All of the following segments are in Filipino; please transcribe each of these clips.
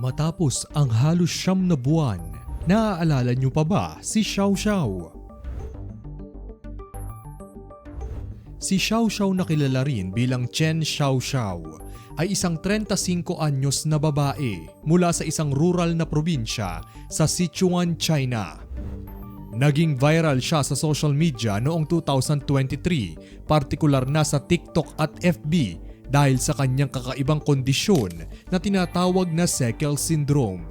Matapos ang halos siyam na buwan, naaalala niyo pa ba si Xiao Xiao? Si Xiao Xiao na kilala rin bilang Chen Xiao Xiao ay isang 35 anyos na babae mula sa isang rural na probinsya sa Sichuan, China. Naging viral siya sa social media noong 2023, partikular na sa TikTok at FB dahil sa kanyang kakaibang kondisyon na tinatawag na Sekel Syndrome.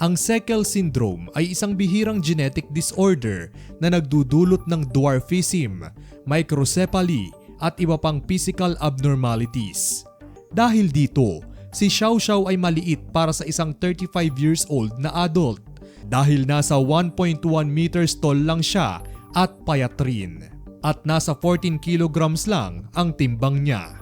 Ang Sekel Syndrome ay isang bihirang genetic disorder na nagdudulot ng dwarfism, microcephaly at iba pang physical abnormalities. Dahil dito, si Xiao Xiao ay maliit para sa isang 35 years old na adult dahil nasa 1.1 meters tall lang siya at payat rin. At nasa 14 kilograms lang ang timbang niya.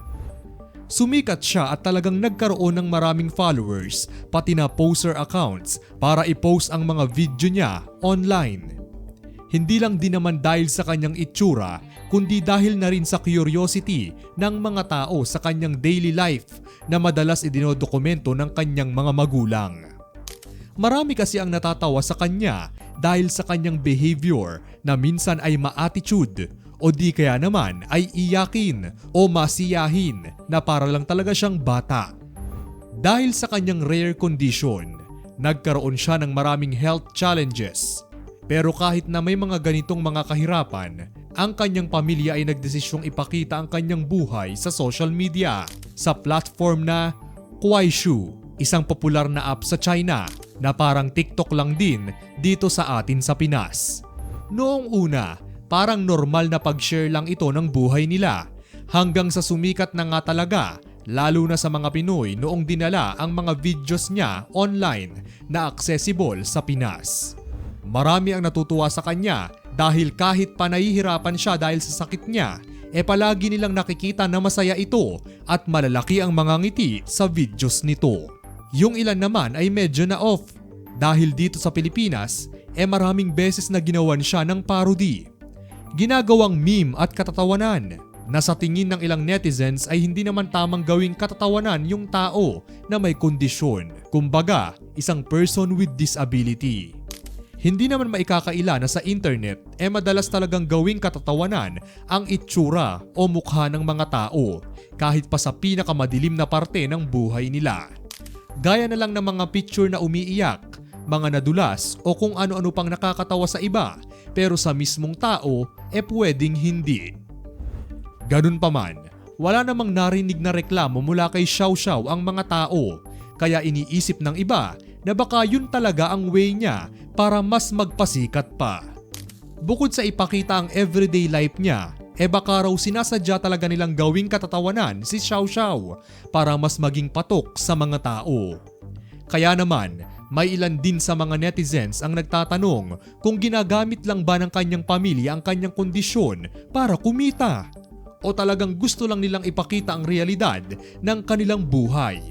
Sumikat siya at talagang nagkaroon ng maraming followers pati na poster accounts para i-post ang mga video niya online. Hindi lang din naman dahil sa kanyang itsura kundi dahil na rin sa curiosity ng mga tao sa kanyang daily life na madalas idinodokumento ng kanyang mga magulang. Marami kasi ang natatawa sa kanya dahil sa kanyang behavior na minsan ay ma-attitude o di kaya naman ay iyakin o masiyahin na para lang talaga siyang bata. Dahil sa kanyang rare condition, nagkaroon siya ng maraming health challenges. Pero kahit na may mga ganitong mga kahirapan, ang kanyang pamilya ay nagdesisyong ipakita ang kanyang buhay sa social media sa platform na Kuaishu, isang popular na app sa China na parang TikTok lang din dito sa atin sa Pinas. Noong una, parang normal na pag-share lang ito ng buhay nila hanggang sa sumikat na nga talaga lalo na sa mga Pinoy noong dinala ang mga videos niya online na accessible sa Pinas. Marami ang natutuwa sa kanya dahil kahit pa nahihirapan siya dahil sa sakit niya, e palagi nilang nakikita na masaya ito at malalaki ang mga ngiti sa videos nito. Yung ilan naman ay medyo na off dahil dito sa Pilipinas, e maraming beses na ginawan siya ng parody ginagawang meme at katatawanan na sa tingin ng ilang netizens ay hindi naman tamang gawing katatawanan yung tao na may kondisyon, kumbaga isang person with disability. Hindi naman maikakaila na sa internet e eh madalas talagang gawing katatawanan ang itsura o mukha ng mga tao kahit pa sa pinakamadilim na parte ng buhay nila. Gaya na lang ng mga picture na umiiyak, mga nadulas o kung ano-ano pang nakakatawa sa iba pero sa mismong tao e eh pwedeng hindi. Ganun pa man, wala namang narinig na reklamo mula kay Xiao Xiao ang mga tao kaya iniisip ng iba na baka yun talaga ang way niya para mas magpasikat pa. Bukod sa ipakita ang everyday life niya, e baka raw sinasadya talaga nilang gawing katatawanan si Xiao Xiao para mas maging patok sa mga tao. Kaya naman, may ilan din sa mga netizens ang nagtatanong kung ginagamit lang ba ng kanyang pamilya ang kanyang kondisyon para kumita o talagang gusto lang nilang ipakita ang realidad ng kanilang buhay.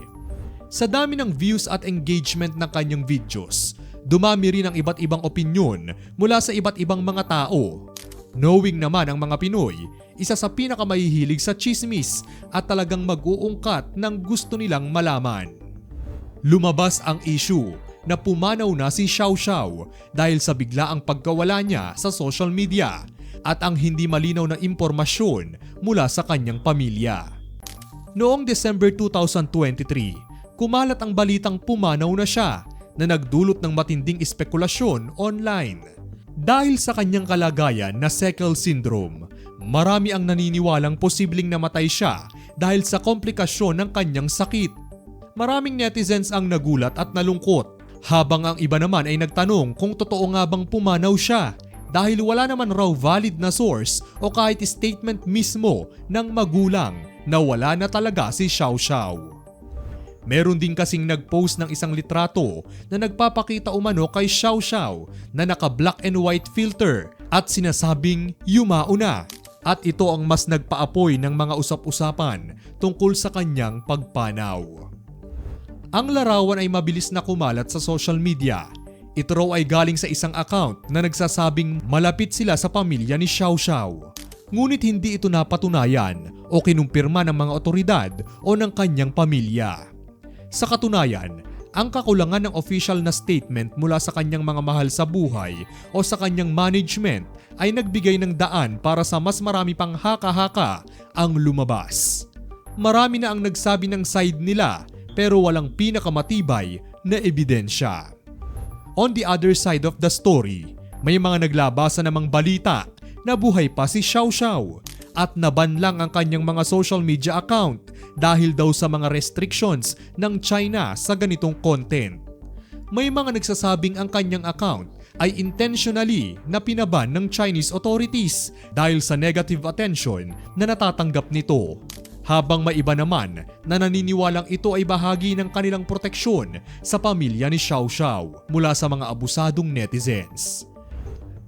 Sa dami ng views at engagement ng kanyang videos, dumami rin ang iba't ibang opinyon mula sa iba't ibang mga tao. Knowing naman ang mga Pinoy, isa sa pinakamahihilig sa chismis at talagang mag-uungkat ng gusto nilang malaman. Lumabas ang issue na pumanaw na si Xiao Xiao dahil sa biglaang pagkawala niya sa social media at ang hindi malinaw na impormasyon mula sa kanyang pamilya. Noong December 2023, kumalat ang balitang pumanaw na siya na nagdulot ng matinding espekulasyon online. Dahil sa kanyang kalagayan na Sekel Syndrome, marami ang naniniwalang posibleng namatay siya dahil sa komplikasyon ng kanyang sakit. Maraming netizens ang nagulat at nalungkot habang ang iba naman ay nagtanong kung totoo nga bang pumanaw siya dahil wala naman raw valid na source o kahit statement mismo ng magulang na wala na talaga si Xiao Xiao. Meron din kasing nagpost ng isang litrato na nagpapakita umano kay Xiao Xiao na naka black and white filter at sinasabing yumao na. At ito ang mas nagpaapoy ng mga usap-usapan tungkol sa kanyang pagpanaw. Ang larawan ay mabilis na kumalat sa social media. Ito raw ay galing sa isang account na nagsasabing malapit sila sa pamilya ni Xiao Xiao. Ngunit hindi ito napatunayan o kinumpirma ng mga otoridad o ng kanyang pamilya. Sa katunayan, ang kakulangan ng official na statement mula sa kanyang mga mahal sa buhay o sa kanyang management ay nagbigay ng daan para sa mas marami pang haka-haka ang lumabas. Marami na ang nagsabi ng side nila pero walang pinakamatibay na ebidensya. On the other side of the story, may mga naglabasa namang balita na buhay pa si Xiao Xiao at naban lang ang kanyang mga social media account dahil daw sa mga restrictions ng China sa ganitong content. May mga nagsasabing ang kanyang account ay intentionally na pinaban ng Chinese authorities dahil sa negative attention na natatanggap nito. Habang may iba naman na naniniwalang ito ay bahagi ng kanilang proteksyon sa pamilya ni Xiao Xiao mula sa mga abusadong netizens.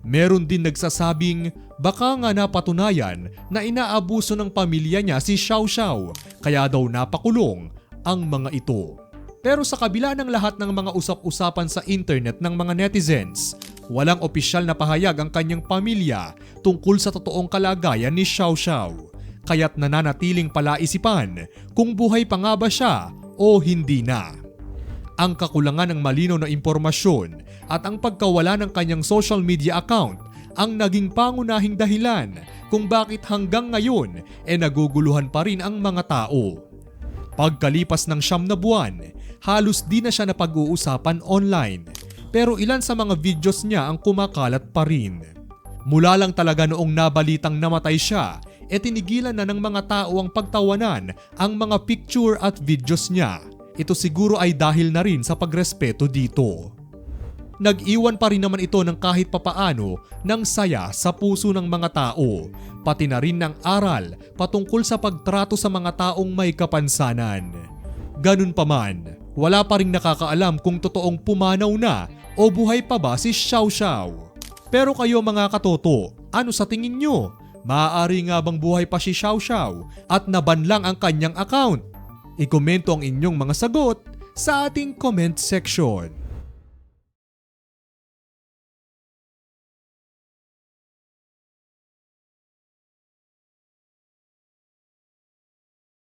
Meron din nagsasabing baka nga napatunayan na inaabuso ng pamilya niya si Xiao Xiao kaya daw napakulong ang mga ito. Pero sa kabila ng lahat ng mga usap-usapan sa internet ng mga netizens, walang opisyal na pahayag ang kanyang pamilya tungkol sa totoong kalagayan ni Xiao Xiao. Kaya't nananatiling palaisipan kung buhay pa nga ba siya o hindi na ang kakulangan ng malinaw na impormasyon at ang pagkawala ng kanyang social media account ang naging pangunahing dahilan kung bakit hanggang ngayon e naguguluhan pa rin ang mga tao. Pagkalipas ng siyam na buwan, halos di na siya napag-uusapan online pero ilan sa mga videos niya ang kumakalat pa rin. Mula lang talaga noong nabalitang namatay siya, e tinigilan na ng mga tao ang pagtawanan ang mga picture at videos niya ito siguro ay dahil na rin sa pagrespeto dito. Nag-iwan pa rin naman ito ng kahit papaano ng saya sa puso ng mga tao, pati na rin ng aral patungkol sa pagtrato sa mga taong may kapansanan. Ganun pa man, wala pa rin nakakaalam kung totoong pumanaw na o buhay pa ba si Xiao Xiao. Pero kayo mga katoto, ano sa tingin nyo? Maaari nga bang buhay pa si Xiao Xiao at naban lang ang kanyang account? I-komento ang inyong mga sagot sa ating comment section.